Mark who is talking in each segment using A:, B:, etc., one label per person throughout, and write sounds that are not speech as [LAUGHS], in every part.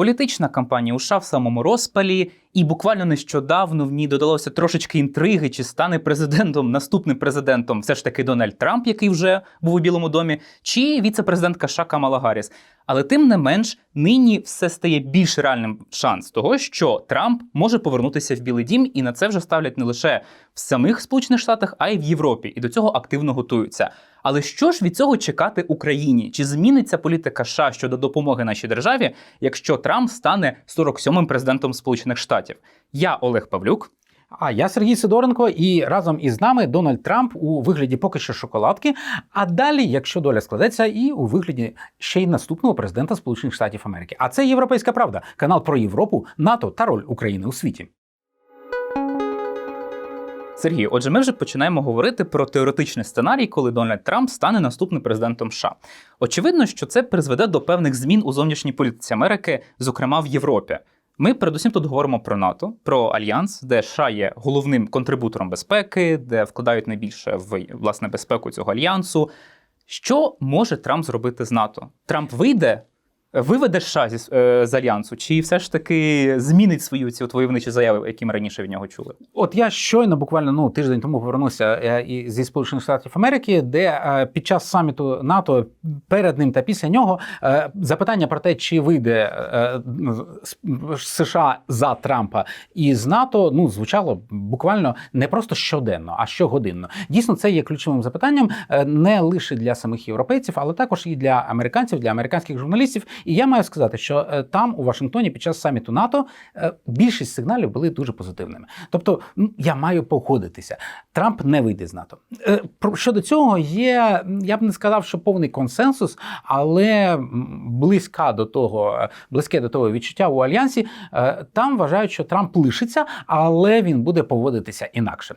A: Політична кампанія у США в самому розпалі, і буквально нещодавно в ній додалося трошечки інтриги, чи стане президентом наступним президентом все ж таки Дональд Трамп, який вже був у Білому домі, чи віце-президентка США Камала Гарріс. Але тим не менш, нині все стає більш реальним шанс того, що Трамп може повернутися в Білий Дім, і на це вже ставлять не лише в самих Сполучених Штатах, а й в Європі, і до цього активно готуються. Але що ж від цього чекати Україні? Чи зміниться політика США щодо допомоги нашій державі, якщо Трамп стане 47-м президентом Сполучених Штатів? Я Олег Павлюк.
B: А я Сергій Сидоренко, і разом із нами Дональд Трамп у вигляді поки що шоколадки. А далі, якщо доля складеться, і у вигляді ще й наступного президента Сполучених Штатів Америки. А це Європейська Правда, канал про Європу, НАТО та роль України у світі.
A: Сергій, отже, ми вже починаємо говорити про теоретичний сценарій, коли Дональд Трамп стане наступним президентом США. Очевидно, що це призведе до певних змін у зовнішній політиці Америки, зокрема в Європі. Ми передусім тут говоримо про НАТО, про альянс, де США є головним контрибутором безпеки, де вкладають найбільше в власне безпеку цього альянсу. Що може Трамп зробити з НАТО? Трамп вийде, виведе США зі, е, з альянсу, чи все ж таки змінить свої ці от заяви, які ми раніше від нього чули?
B: От я щойно буквально ну тиждень тому повернувся е, і- зі Сполучених Штатів Америки, де е, під час саміту НАТО перед ним та після нього запитання про те, чи вийде США за Трампа із НАТО, ну звучало буквально не просто щоденно, а щогодинно. Дійсно, це є ключовим запитанням не лише для самих європейців, але також і для американців, для американських журналістів. І я маю сказати, що е, там у Вашингтоні під час саміту НАТО е, більшість сигналів були дуже позитивними. Тобто, ну, я маю погодитися. Трамп не вийде з НАТО. Е, Щодо цього є, я б не сказав, що повний консенсус, але близька до того, близьке до того відчуття у альянсі. Там вважають, що Трамп лишиться, але він буде поводитися інакше.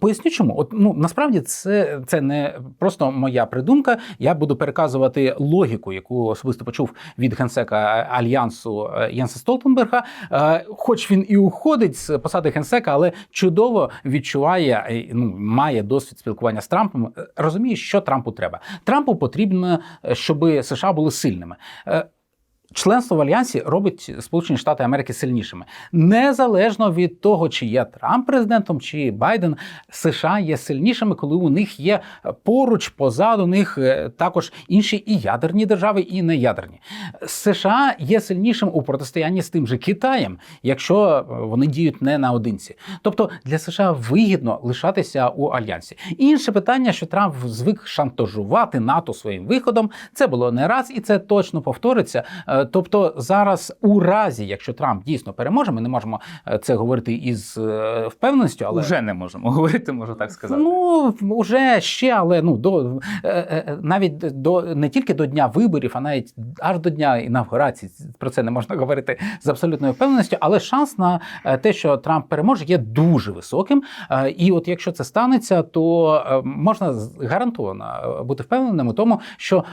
B: Поясню, чому. От ну насправді це, це не просто моя придумка. Я буду переказувати логіку, яку особисто почув від генсека альянсу е, Єнса Столтенберга. Е, Хоч він і уходить з посади генсека, але чудово відчуває, е, ну має досвід спілкування з Трампом. е, Розуміє, що Трампу треба. Трампу потрібно, е, щоб США були сильними. Е, Членство в альянсі робить Сполучені Штати Америки сильнішими, незалежно від того, чи є Трамп президентом, чи Байден, США є сильнішими, коли у них є поруч, позаду них е, також інші і ядерні держави, і неядерні. США є сильнішим у протистоянні з тим же Китаєм, якщо е, вони діють не наодинці. Тобто для США вигідно лишатися у альянсі. Інше питання, що Трамп звик шантажувати НАТО своїм виходом, це було не раз, і це точно повториться. Тобто, зараз, у разі, якщо Трамп дійсно переможе, ми не можемо е, це говорити із е, впевненістю, але
A: Вже не можемо говорити, можу так сказати.
B: Ну, вже ще, але ну до е, навіть до не тільки до дня виборів, а навіть аж до дня інавгурації. Про це не можна говорити з абсолютною впевненістю, але шанс на те, що Трамп переможе, є дуже високим. І от якщо це станеться, то можна гарантовано бути впевненим у тому, що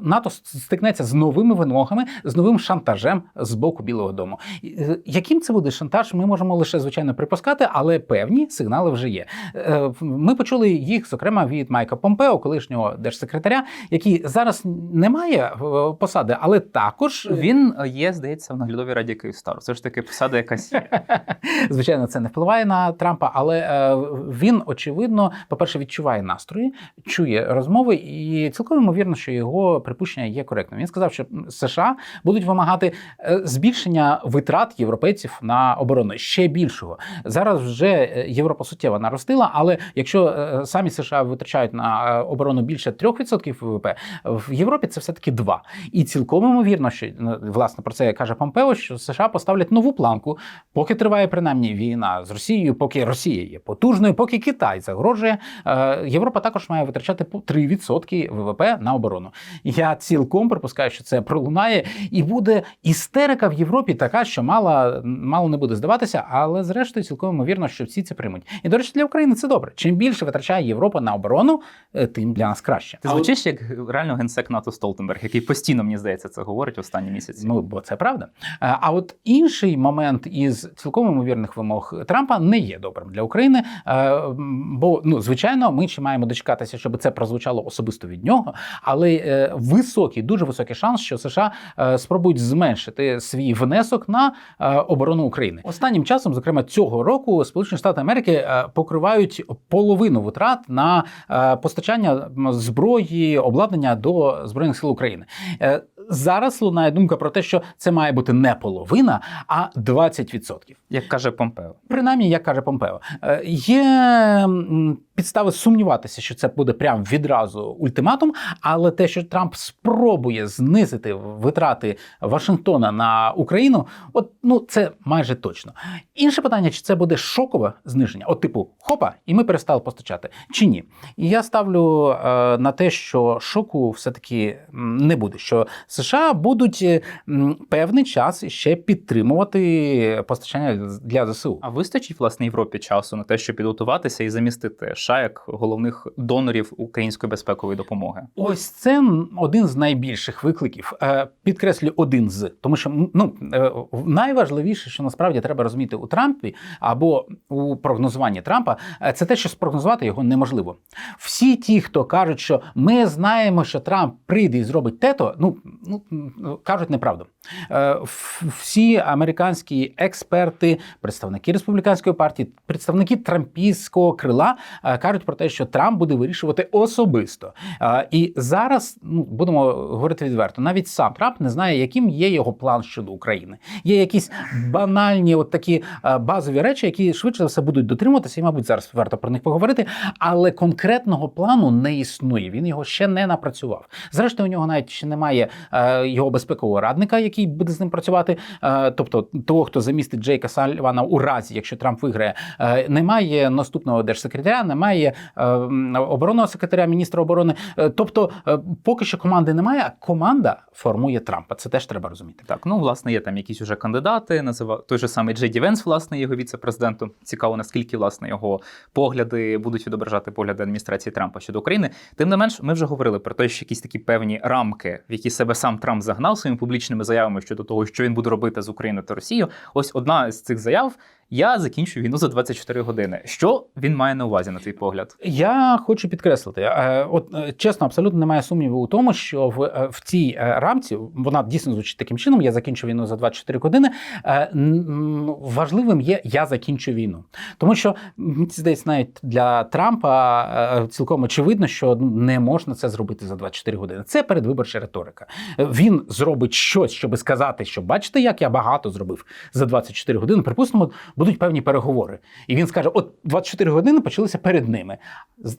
B: НАТО стикнеться з новими вимогами, з новим шантажем з боку Білого Дому. Е, Яким це буде шантаж, ми можемо лише звичайно припускати, але певні сигнали вже є. Е, Ми почули їх, зокрема, від Майка Помпео, колишнього держсекретаря, який зараз не має е, посади, але також
A: Він є, здається, в наглядовій раді Київстару. Це ж таки посада якась є. [LAUGHS]
B: Звичайно, це не впливає на Трампа, але він очевидно, по-перше, відчуває настрої, чує розмови, і цілком ймовірно, що його припущення є коректним. Він сказав, що США будуть вимагати е, збільшення витрат європейців на оборону ще більшого. Зараз вже е, Європа суттєво наростила, але якщо е, самі США витрачають на оборону більше 3% ВВП, в Європі це все таки 2. І цілком ймовірно, що ну, власне про це каже Помпео, що США поставлять нову планку, поки триває принаймні війна з Росією, поки Росія є потужною, поки Китай загрожує. Європа також має витрачати по 3% ВВП на оборону. Я цілком припускаю, що це пролунає, і буде істерика в Європі така, що мало, мало не буде здаватися, але зрештою цілком ймовірно, що всі це приймуть. І до речі, для України це добре. Чим більше витрачає Європа на оборону, е, тим для нас краще.
A: Ти звучиш як реально генсек НАТО Столтенберг, який постійно, мені здається, це говорить останні місяці.
B: Ну, бо це правда. Е, А от інший момент із цілком ймовірних вимог Трампа не є добрим для України. е, Бо, ну, звичайно, ми ще маємо дочекатися, щоб це прозвучало особисто від нього. Але високий, дуже високий шанс, що США спробують зменшити свій внесок на е, оборону України. Останнім часом, зокрема цього року, Сполучені Штати Америки е, покривають половину витрат на е, постачання зброї, обладнання до збройних сил України. Зараз лунає думка про те, що це має бути не половина, а 20%.
A: Як каже Помпео.
B: Принаймні, як каже Помпео, Е, є підстави сумніватися, що це буде прям відразу ультиматум, але те, що Трамп спробує знизити витрати Вашингтона на Україну, от ну це майже точно. Інше питання: чи це буде шокове зниження? От, типу, хопа, і ми перестали постачати, чи ні? І я ставлю е, на те, що шоку все-таки не буде. Що США будуть е, певний час ще підтримувати постачання для ЗСУ.
A: А вистачить власне Європі часу на те, щоб підготуватися і замістити США як головних донорів української безпекової допомоги?
B: Ось це один з найбільших викликів. Е, Підкреслю один з, тому що ну е, найважливіше, що насправді треба розуміти у Трампі або у прогнозуванні Трампа, це те, що спрогнозувати його неможливо. Всі ті, хто кажуть, що ми знаємо, що Трамп прийде і зробить тето, ну ну кажуть неправду. Е, Всі американські експерти, представники республіканської партії, представники трампійського крила е, кажуть про те, що Трамп буде вирішувати особисто. Е, І зараз ну будемо говорити відверто. Навіть сам Трамп не знає, яким є його план щодо України. Є якісь банальні, от такі базові речі, які швидше за все будуть дотримуватися, і мабуть зараз варто про них поговорити. Але конкретного плану не існує. Він його ще не напрацював. Зрештою, у нього навіть ще немає його безпекового радника, який буде з ним працювати. Е, тобто того, хто замістить Джейка Сальвана у разі, якщо Трамп виграє, е, немає наступного держсекретаря, немає е, оборонного секретаря, міністра оборони. Е, тобто, е, поки що команди немає, а команда формує Трампа. Це теж треба розуміти.
A: Так, ну власне є там якісь уже кандидати. Назива той же самий Джей Ді Венс, власне, його віце-президентом. Цікаво, наскільки власне його погляди будуть відображати погляди адміністрації Трампа щодо України. Тим не менш, ми вже говорили про те, що якісь такі певні рамки, в які себе сам Трамп загнав своїми публічними заявами щодо того, що він буде робити з Україною та Росією. Ось одна з цих заяв. Я закінчу війну за 24 години. Що він має на увазі на твій погляд?
B: Я хочу підкреслити, е, от е, чесно, абсолютно немає сумніву у тому, що в, е, в цій рамці вона дійсно звучить таким чином. Я закінчу війну за 24 години. Важливим є я закінчу війну, тому що здається, навіть для Трампа цілком очевидно, що не можна це зробити за 24 години. Це передвиборча риторика. Він зробить щось, щоб сказати, що бачите, як я багато зробив за 24 години. Припустимо, будуть певні переговори. І він скаже: от 24 години почалися перед ними.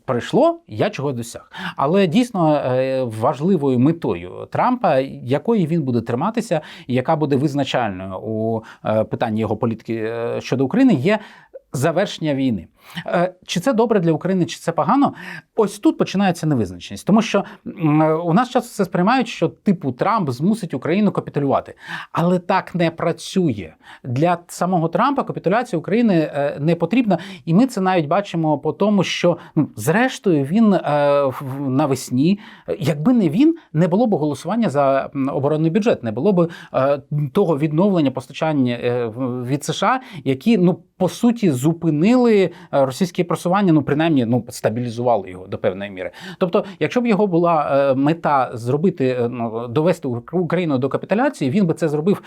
B: Пройшло, я чого досяг. Але дійсно е, важливою метою Трампа, якої він буде триматися, і яка буде визначальною у е, питанні його політики е, щодо України, є. Завершення війни. Е, Чи це добре для України, чи це погано? Ось тут починається невизначеність, тому що у нас часто це сприймають, що типу Трамп змусить Україну капітулювати. Але так не працює. Для самого Трампа капітуляція України е, не потрібна, і ми це навіть бачимо по тому, що ну, зрештою він е, навесні, е, якби не він, не було б голосування за оборонний бюджет, не було б е, того відновлення постачання е, від США, які ну по суті зупинили е, російське просування, ну принаймні ну стабілізували його до певної міри. Тобто, якщо б його була е, мета зробити е, ну, довести Ук- Україну до капітуляції, він би це зробив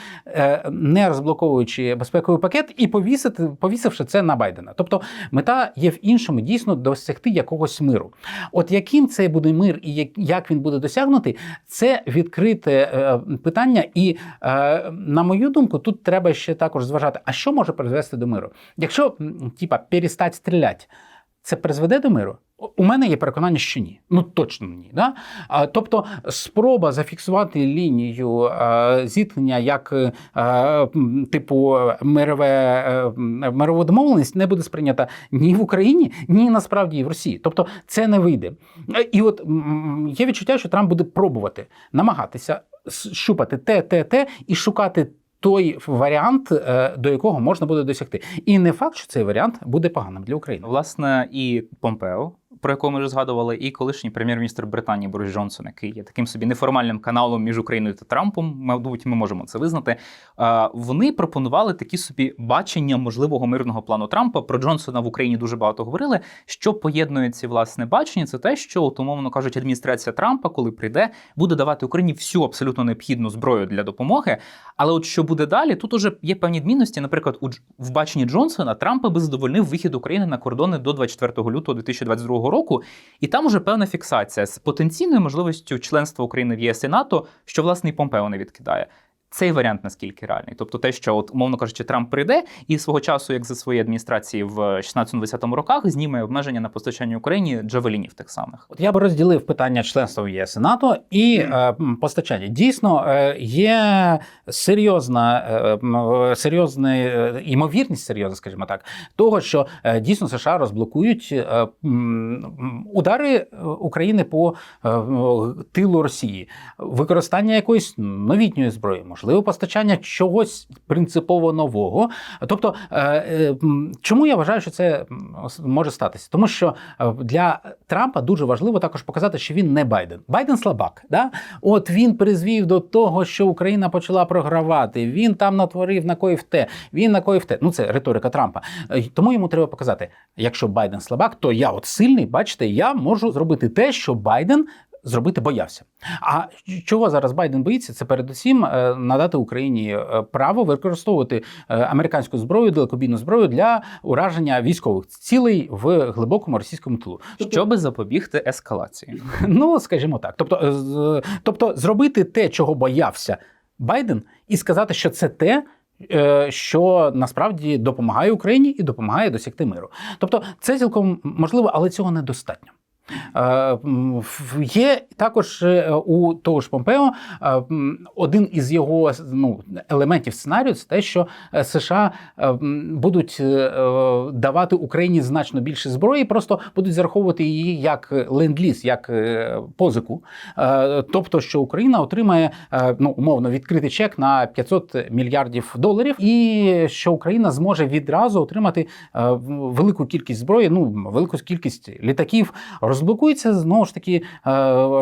B: не розблоковуючи безпековий пакет і повісити, повісивши це на Байдена. Тобто, мета є в іншому дійсно досягти якогось миру. От яким це буде мир і як- він буде досягнутий, це відкрите питання. І на мою думку, тут треба ще також зважати, а що може призвести до миру? Якщо типа перестать стріляти, це призведе до миру? У мене є переконання, що ні. Ну точно ні. Да? А, тобто, спроба зафіксувати лінію е, зіткнення як е, м, типу мирове, е, м, мирову домовленість не буде сприйнята ні в Україні, ні насправді і в Росії. Тобто це не вийде. Е, І от є відчуття, що Трамп буде пробувати намагатися щупати те, те, те і шукати. Той варіант, е, до якого можна буде досягти, і не факт, що цей варіант буде поганим для України.
A: Власне, і Помпео про якого ми вже згадували, і колишній прем'єр-міністр Британії Борис Джонсон, який є таким собі неформальним каналом між Україною та Трампом. Мабуть, ми можемо це визнати. Вони пропонували такі собі бачення можливого мирного плану Трампа. Про Джонсона в Україні дуже багато говорили. Що поєднує ці власне бачення? Це те, що от, умовно кажуть, адміністрація Трампа, коли прийде, буде давати Україні всю абсолютно необхідну зброю для допомоги. Але от що буде далі, тут уже є певні відмінності. Наприклад, у в баченні Джонсона Трампа би задовольнив вихід України на кордони до 24 лютого 2022 року, і там уже певна фіксація з потенційною можливістю членства України в ЄС і НАТО, що власне і Помпео не відкидає. Цей варіант наскільки реальний, тобто те, що от умовно кажучи, Трамп прийде і свого часу, як за своєї адміністрації в 16-20 роках, зніме обмеження на постачання Україні джавелінів тих самих.
B: От я би розділив питання членства в ЄС і НАТО і е, постачання. Дійсно, е, є серйозна, е, е, серйозна е, ймовірність, серйозна, скажімо так, того, що е, дійсно США розблокують е, м, удари е, України по е, тилу Росії, використання якоїсь новітньої зброї, можливо, постачання чогось принципово нового. Тобто, е, е, чому я вважаю, що це може статися? Тому що е, для Трампа дуже важливо також показати, що він не Байден. Байден слабак. Да? От він призвів до того, що Україна почала програвати. Він там натворив накоїв те, він накоїв те. Ну це риторика Трампа. Тому йому треба показати: якщо Байден слабак, то я от сильний, бачите, я можу зробити те, що Байден. Зробити боявся. А чого зараз Байден боїться? Це передусім е, надати Україні е, право використовувати е, американську зброю, далекобійну зброю для ураження військових цілей в глибокому російському тилу.
A: Щоби запобігти ескалації. [LAUGHS]
B: Ну, скажімо так. Тобто, тобто зробити те, чого боявся Байден, і сказати, що це те. Що насправді допомагає Україні і допомагає досягти миру. Тобто, це цілком можливо, але цього недостатньо. Е, Є також е, у того ж Помпео е, один із його ну, елементів сценарію це те, що США будуть давати Україні значно більше зброї, просто будуть зараховувати її як ленд-ліз, як позику. Тобто, що Україна отримає ну, умовно відкритий чек на 500 мільярдів доларів, і що Україна зможе відразу отримати велику кількість зброї, ну велику кількість літаків. Розблокується знову ж таки, е,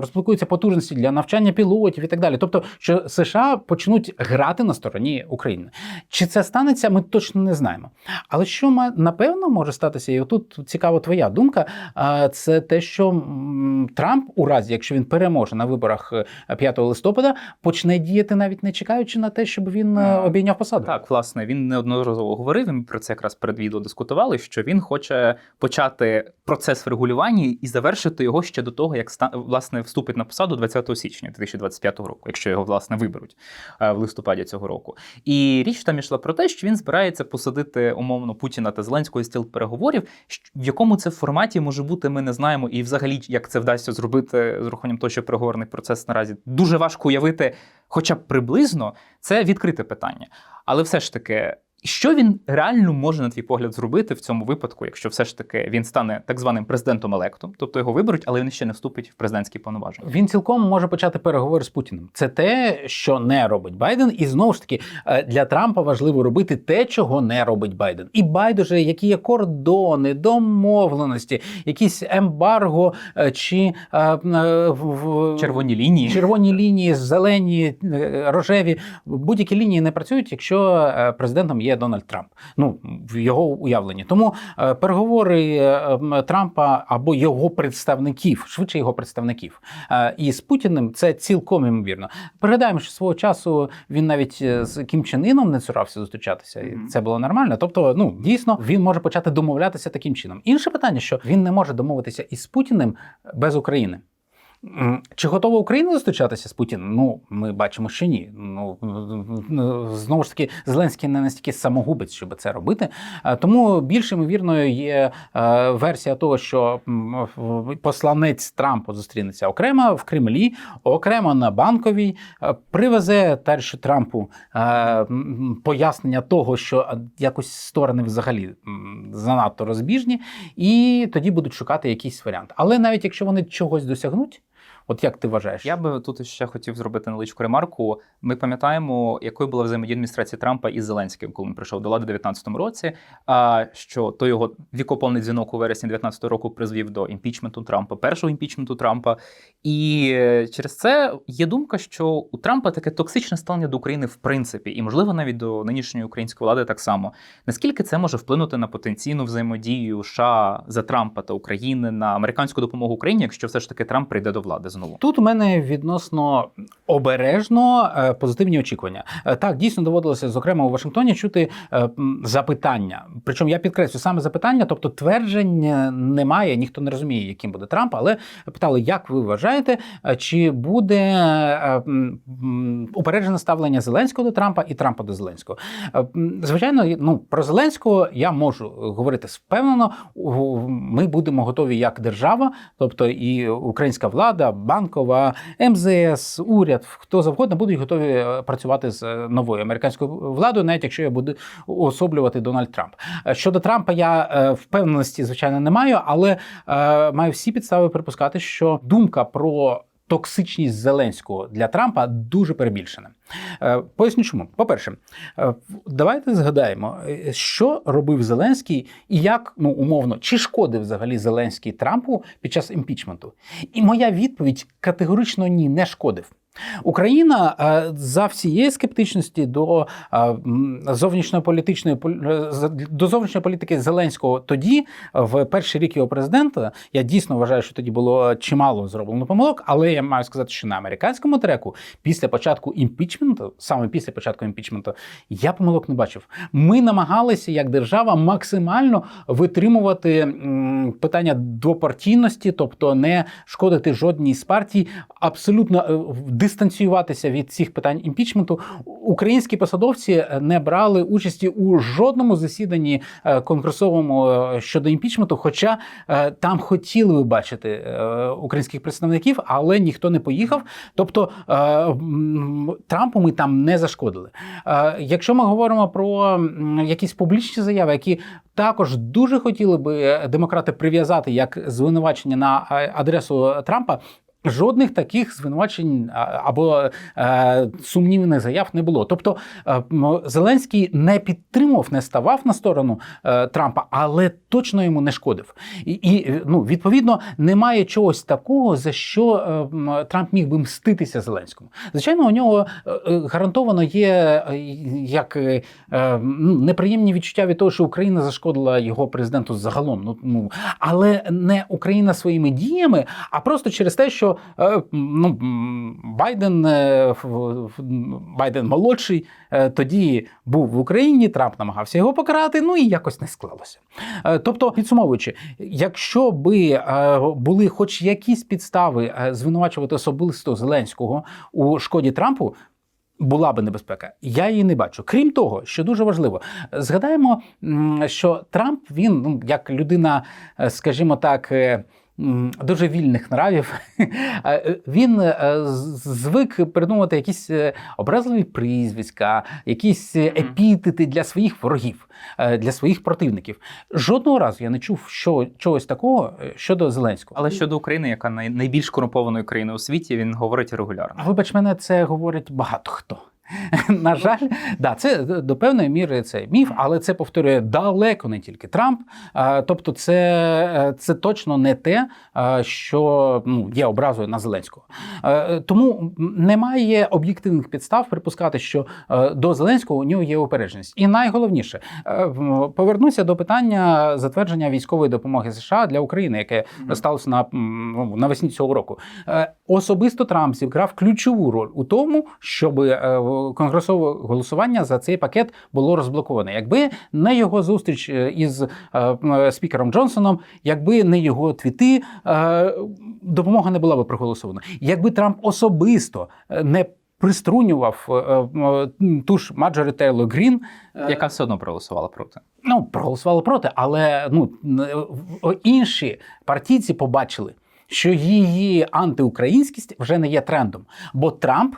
B: розблокуються потужності для навчання пілотів і так далі. Тобто, що США почнуть грати на стороні України. Чи це станеться, ми точно не знаємо. Але що напевно може статися, і тут цікава твоя думка. е, Це те, що Трамп, у разі, якщо він переможе на виборах е, 5 листопада, почне діяти навіть не чекаючи на те, щоб він е, обійняв посаду.
A: Так, власне, він неодноразово говорив. і Ми про це якраз перед відео дискутували. Що він хоче почати процес врегулювання і завершити його ще до того, як власне вступить на посаду 20 січня 2025 року, якщо його власне виберуть е, в листопаді цього року. І річ там йшла про те, що він збирається посадити умовно Путіна та Зеленського стіл переговорів. В якому це форматі може бути, ми не знаємо. І взагалі, як це вдасться зробити з урахуванням того, що переговорний процес наразі дуже важко уявити, хоча б приблизно, це відкрите питання. Але все ж таки, що він реально може, на твій погляд, зробити в цьому випадку, якщо все ж таки він стане так званим президентом електом, тобто його виберуть, але він ще не вступить в президентські повноваження.
B: Він цілком може почати переговори з Путіним. Це те, що не робить Байден, і знову ж таки е, для Трампа важливо робити те, чого не робить Байден. І байдуже, які є кордони, домовленості, якісь ембарго е, чи е, е, в-
A: Червоні лінії.
B: червоні лінії, зелені, рожеві. Будь-які лінії не працюють, якщо президентом є Дональд Трамп. Ну в його уявленні. Тому е, переговори е, Трампа або його представників, швидше його представників, е, і з Путіним це цілком імовірно. Пригадаємо, що свого часу він навіть з Кім Чен Іном не цурався зустрічатися, і це було нормально. Тобто, ну дійсно він може почати домовлятися таким чином. Інше питання, що він не може домовитися із Путіним без України. Чи готова Україна зустрічатися з Путіним? Ну, ми бачимо, що ні. Ну знову ж таки, Зеленський не настільки самогубець, щоб це робити. Тому більш ймовірною є е, версія того, що посланець Трампа зустрінеться окремо в Кремлі, окремо на банковій, е, привезе товаришу Трампу е, пояснення того, що якось сторони взагалі занадто розбіжні, і тоді будуть шукати якийсь варіант. Але навіть якщо вони чогось досягнуть. От як ти вважаєш?
A: Я би тут ще хотів зробити невеличку ремарку. Ми пам'ятаємо, якою була взаємодія адміністрації Трампа із Зеленським, коли він прийшов до влади у 2019 році. А що той його вікоповний дзвінок у вересні 2019 року призвів до імпічменту Трампа, першого імпічменту Трампа. І е, через це є думка, що у Трампа таке токсичне ставлення до України в принципі, і можливо навіть до нинішньої української влади так само. Наскільки це може вплинути на потенційну взаємодію США за Трампа та України на американську допомогу Україні, якщо все ж таки Трамп прийде до влади знову?
B: Тут у мене відносно обережно е, позитивні очікування. Е, Так, дійсно доводилося, зокрема у Вашингтоні, чути е, запитання. Причому я підкреслю саме запитання, тобто тверджень е, немає, ніхто не розуміє, яким буде Трамп, але питали, як ви вважаєте, чи буде упереджене ставлення Зеленського до Трампа і Трампа до Зеленського. Звичайно, ну про Зеленського я можу говорити впевнено. Ми будемо готові як держава, тобто і українська влада, банкова, МЗС, уряд, хто завгодно будуть готові е, працювати з е, новою американською владою, навіть якщо я буду особлювати Дональд Трамп. Е, Щодо Трампа, я впевненості, звичайно, не маю, але маю всі підстави припускати, що думка про токсичність Зеленського для Трампа дуже перебільшена. Е, Поясню чому. По-перше, е, давайте згадаємо, е, що робив Зеленський і як, ну умовно, чи шкодив взагалі Зеленський Трампу під час імпічменту. І моя відповідь категорично ні, не шкодив. Україна е, за всієї скептичності до е, зовнішньополітичної пол- е, до зовнішньої політики Зеленського тоді, в перший рік його президента, я дійсно вважаю, що тоді було чимало зроблено помилок, але я маю сказати, що на американському треку після початку імпічменту, саме після початку імпічменту, я помилок не бачив. Ми намагалися як держава максимально витримувати питання двопартійності, тобто не шкодити жодній з партій, абсолютно в- дистанціюватися від цих питань імпічменту. Українські посадовці е, не брали участі у жодному засіданні е, конгресовому е, щодо імпічменту, хоча там хотіли ви бачити українських представників, але ніхто не поїхав. Тобто Трампу ми там не зашкодили. Якщо ми говоримо про якісь публічні заяви, які також дуже хотіли би демократи прив'язати як звинувачення на адресу Трампа. Жодних таких звинувачень або е, сумнівних заяв не було. Тобто е, Зеленський не підтримував, не ставав на сторону е, Трампа, але точно йому не шкодив. І, і ну, відповідно немає чогось такого, за що е, Трамп міг би мститися Зеленському. Звичайно, у нього е, е, гарантовано є е, як е, е, ну, неприємні відчуття від того, що Україна зашкодила його президенту загалом. Ну, ну але не Україна своїми діями, а просто через те, що е, ну, Байден, е, Байден молодший е, тоді був в Україні, Трамп намагався його покарати, ну і якось не склалося. Тобто, підсумовуючи, якщо би були хоч якісь підстави звинувачувати особисто Зеленського у шкоді Трампу. Була би небезпека, я її не бачу. Крім того, що дуже важливо, згадаємо, що Трамп він ну як людина, скажімо так. Дуже вільних нравів. [LAUGHS] Е, Він е, звик придумувати якісь е, образливі прізвиська, якісь епітети для своїх ворогів, для своїх противників. Жодного разу я не чув що, чогось такого щодо Зеленського.
A: Але щодо України, яка найбільш корумпованою країною у світі, він говорить регулярно.
B: Вибач мене, це говорить багато хто. [LAUGHS] На жаль, да, це до певної міри це міф, але це повторює далеко не тільки Трамп. Тобто, це, е, це точно не те, що ну, є образою на Зеленського. Е, Тому немає об'єктивних підстав припускати, що е, до Зеленського у нього є упередженість. І найголовніше е, повернуся до питання затвердження військової допомоги США для України, яке сталося на ну, навесні цього року. Е, Особисто Трамп зіграв ключову роль у тому, щоб е, конгресове голосування за цей пакет було розблоковане. Якби не його зустріч е, із е, м, спікером Джонсоном, якби не його твіти, е, допомога не була би проголосована. Якби Трамп особисто е, не приструнював е, е, ту ж Маджорі Тейлор Грін, е,
A: Яка все одно проголосувала проти.
B: ну, проголосували проти, але ну, інші партійці побачили, що її антиукраїнськість вже не є трендом. Бо Трамп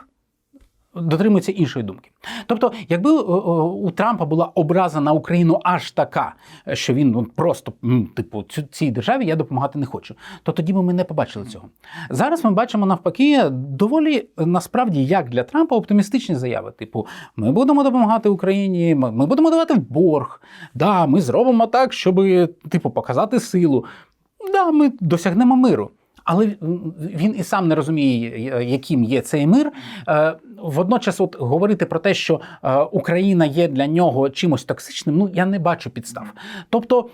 B: дотримуються іншої думки. Тобто, якби о, о, у Трампа була образа на Україну аж така, що він ну, просто типу цю- цій державі я допомагати не хочу, то тоді ми не побачили цього. Зараз ми бачимо навпаки доволі насправді як для Трампа оптимістичні заяви. Типу, ми будемо допомагати Україні, ми будемо давати в борг. Да, ми зробимо так, щоб типу показати силу. Да, ми досягнемо миру. Але він і сам не розуміє, яким є цей мир. Е, Водночас, от говорити про те, що е, Україна є для нього чимось токсичним, ну я не бачу підстав. Тобто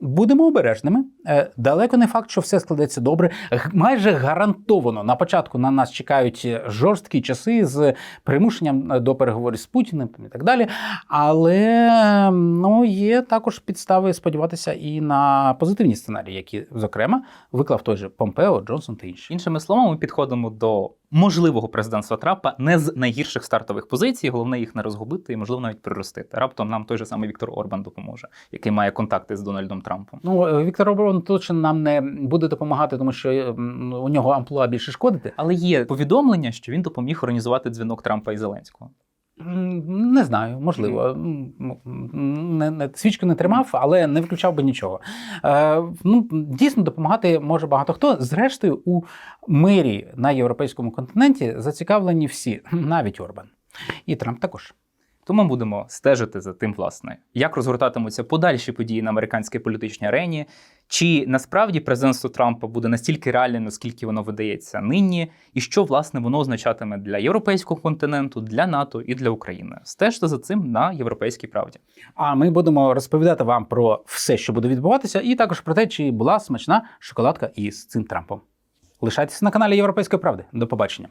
B: будемо обережними. Е, Далеко не факт, що все складеться добре. Майже гарантовано на початку на нас чекають жорсткі часи з примушенням до переговорів з Путіним і так далі. Але ну, є також підстави сподіватися і на позитивні сценарії, які, зокрема, виклав той же Помпео, Джонсон та інші.
A: Іншими словами, ми підходимо до можливого президентства Трампа не з найгірших стартових позицій. Головне їх не розгубити і, можливо, навіть приростити. Раптом нам той же самий Віктор Орбан допоможе, який має контакти з Дональдом Трампом.
B: Ну, е, Віктор Оборон точно нам не буде допомагати, тому що е, у нього амплуа більше шкодити.
A: Але є повідомлення, що він допоміг організувати дзвінок Трампа і Зеленського.
B: Не знаю, можливо. Не, не, свічку не тримав, але не виключав би нічого. Е, ну, дійсно, допомагати може багато хто. Зрештою, у мирі на європейському континенті зацікавлені всі, [CLEARS THROAT] навіть Орбан. І Трамп також.
A: Тому ми будемо стежити за тим, власне, як розгортатимуться подальші події на американській політичній арені, чи насправді президентство Трампа буде настільки реальним, наскільки воно видається нині, і що власне воно означатиме для європейського континенту, для НАТО і для України. Стежте за цим на європейській правді.
B: А ми будемо розповідати вам про все, що буде відбуватися, і також про те, чи була смачна шоколадка із цим Трампом. Лишайтеся на каналі Європейської правди. До побачення.